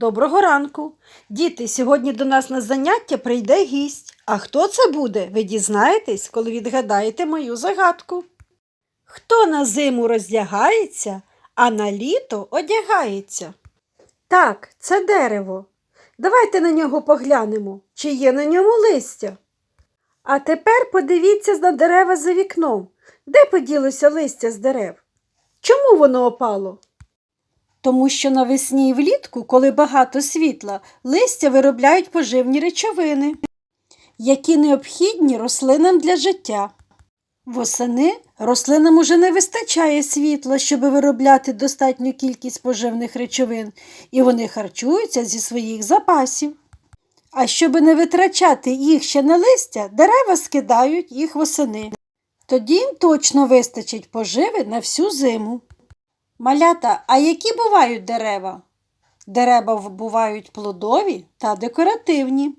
Доброго ранку. Діти, сьогодні до нас на заняття прийде гість. А хто це буде, ви дізнаєтесь, коли відгадаєте мою загадку. Хто на зиму роздягається, а на літо одягається? Так, це дерево. Давайте на нього поглянемо, чи є на ньому листя. А тепер подивіться на дерева за вікном. Де поділося листя з дерев? Чому воно опало? Тому що навесні і влітку, коли багато світла, листя виробляють поживні речовини, які необхідні рослинам для життя. Восени рослинам уже не вистачає світла, щоб виробляти достатню кількість поживних речовин, і вони харчуються зі своїх запасів. А щоб не витрачати їх ще на листя, дерева скидають їх восени. Тоді їм точно вистачить поживи на всю зиму. Малята, а які бувають дерева? Дерева бувають плодові та декоративні.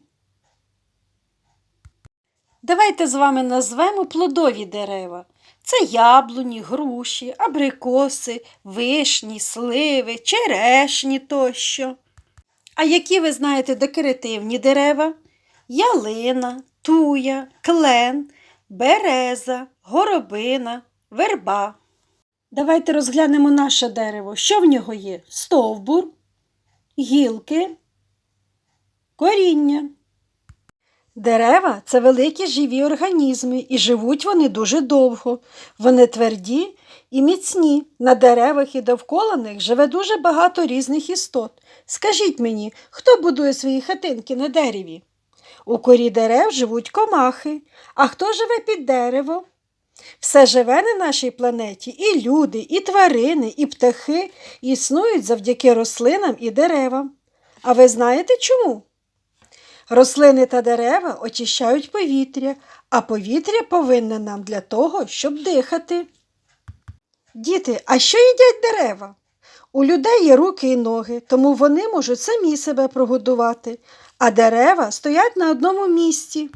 Давайте з вами назвемо плодові дерева. Це яблуні, груші, абрикоси, вишні, сливи, черешні тощо. А які ви знаєте декоративні дерева? Ялина, туя, клен, береза, горобина, верба. Давайте розглянемо наше дерево. Що в нього є? Стовбур, гілки, коріння. Дерева це великі живі організми, і живуть вони дуже довго. Вони тверді і міцні. На деревах і довкола них живе дуже багато різних істот. Скажіть мені, хто будує свої хатинки на дереві? У корі дерев живуть комахи. А хто живе під деревом? Все живе на нашій планеті, і люди, і тварини, і птахи існують завдяки рослинам і деревам. А ви знаєте чому? Рослини та дерева очищають повітря, а повітря повинне нам для того, щоб дихати. Діти, а що їдять дерева? У людей є руки і ноги, тому вони можуть самі себе прогодувати, а дерева стоять на одному місці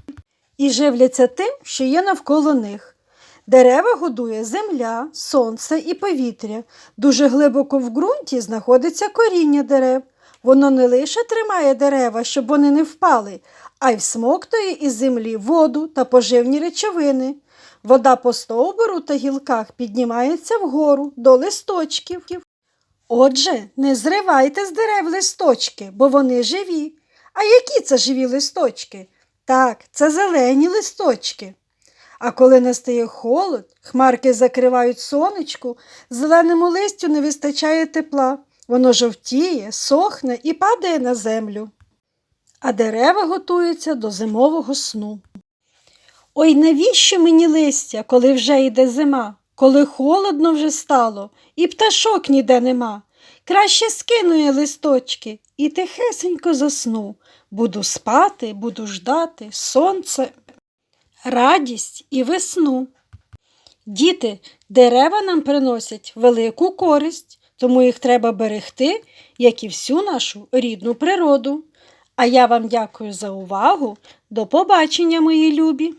і живляться тим, що є навколо них. Дерева годує земля, сонце і повітря. Дуже глибоко в ґрунті знаходиться коріння дерев. Воно не лише тримає дерева, щоб вони не впали, а й всмоктує із землі воду та поживні речовини. Вода по стовбуру та гілках піднімається вгору до листочків. Отже, не зривайте з дерев листочки, бо вони живі. А які це живі листочки? Так, це зелені листочки. А коли настає холод, хмарки закривають сонечку, зеленому листю не вистачає тепла. Воно жовтіє, сохне і падає на землю. А дерева готуються до зимового сну. Ой, навіщо мені листя, коли вже йде зима, коли холодно вже стало, і пташок ніде нема. Краще скину я листочки і тихесенько засну. Буду спати, буду ждати сонце, радість і весну. Діти, дерева нам приносять велику користь, тому їх треба берегти, як і всю нашу рідну природу. А я вам дякую за увагу. До побачення, мої любі!